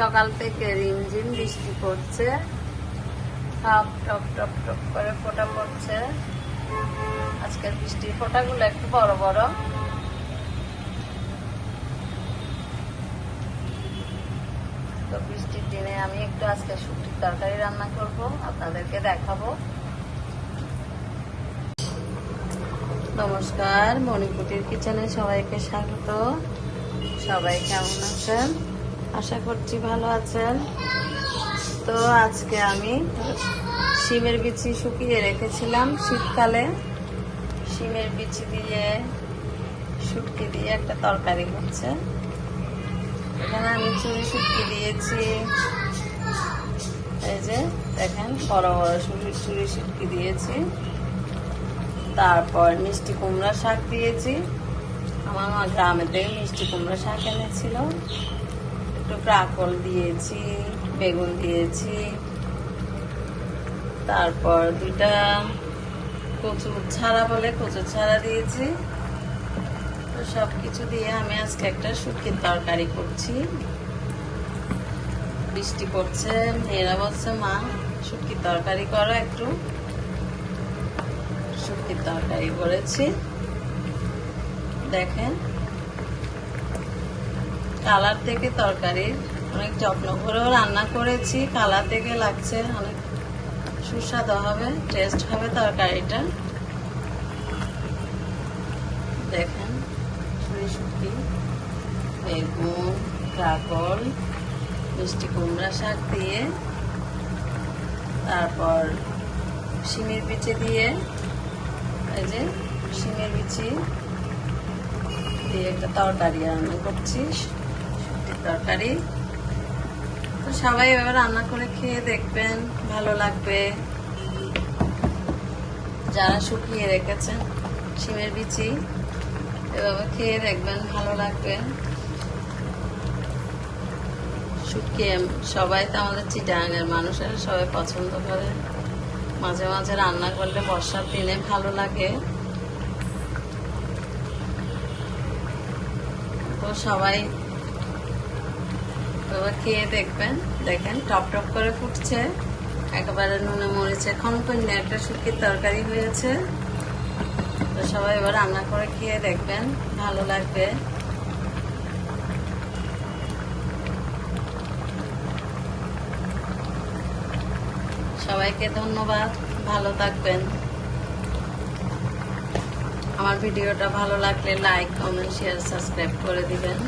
সকাল থেকে রিমঝিম, বৃষ্টি পড়ছে। টপ টপ টপ টপ করে ফোঁটা পড়ছে। আজকের বৃষ্টির ফোঁটাগুলো একটু বড় বড়। তো বৃষ্টির দিনে আমি একটু আজকে শুটির তরকারি রান্না করব, আপনাদেরকে দেখাবো। নমস্কার মণিপুটির কিচেনে সবাইকে স্বাগত। সবাই কেমন আছেন? আশা করছি ভালো আছেন। তো আজকে আমি শিমের বিচি শুকিয়ে রেখেছিলাম শীতকালে। শিমের বিচি দিয়ে শুটকি দিয়ে একটা তরকারি হচ্ছে। এখানে আমি চুরি শুটকি দিয়েছি। এই যে দেখেন, বড় বড় চুরি চুরি শুটকি দিয়েছি। তারপর মিষ্টি কুমড়া শাক দিয়েছি। আমার মা গ্রামে থেকে মিষ্টি কুমড়া শাক এনেছিল। কাকল দিয়েছি, বেগুন দিয়েছি। তারপর দুইটা কচু ছাড়া বলে কচু ছাড়া দিয়েছি। তো সব কিছু দিয়ে আমি আজকে একটা শুটকির তরকারি করছি। বৃষ্টি পড়ছে, মেয়েরা বলছে, মা, শুটকির তরকারি করো একটু। শুটকির তরকারি করেছি। দেখেন কালার থেকে তরকারি। অনেক যত্ন করেও রান্না করেছি। কালার থেকে লাগছে অনেক সুস্বাদু হবে টেস্ট হবে তরকারিটা। দেখেন, ছুরি বেগুন কাকল মিষ্টি কুমড়া শাক দিয়ে, তারপর শিমের বিচি দিয়ে, এই যে শিমের বিচি দিয়ে একটা তরকারি রান্না করছি। তরকারি। তো সবাই এভাবে রান্না করে খেয়ে দেখবেন, ভালো লাগবে। যারা শুকিয়ে রেখেছেন শিমের বিচি, এভাবে খেয়ে দেখবেন, ভালো লাগবে। শুকিয়ে সবাই তো আমাদের চিটাঙের মানুষের সবাই পছন্দ করে। মাঝে মাঝে রান্না করলে বর্ষার দিনে ভালো লাগে। তো সবাই এবার খেয়ে দেখবেন। দেখেন, টপ টপ করে ফুটছে। একেবারে নুনে মরিচে খনকন্যা একটা শুকির তরকারি হয়েছে। তো সবাই এবার রান্না করে খেয়ে দেখবেন। ভালো লাগবে। সবাইকে ধন্যবাদ। ভালো থাকবেন। আমার ভিডিওটা ভালো লাগলে লাইক, কমেন্ট, শেয়ার, সাবস্ক্রাইব করে দিবেন।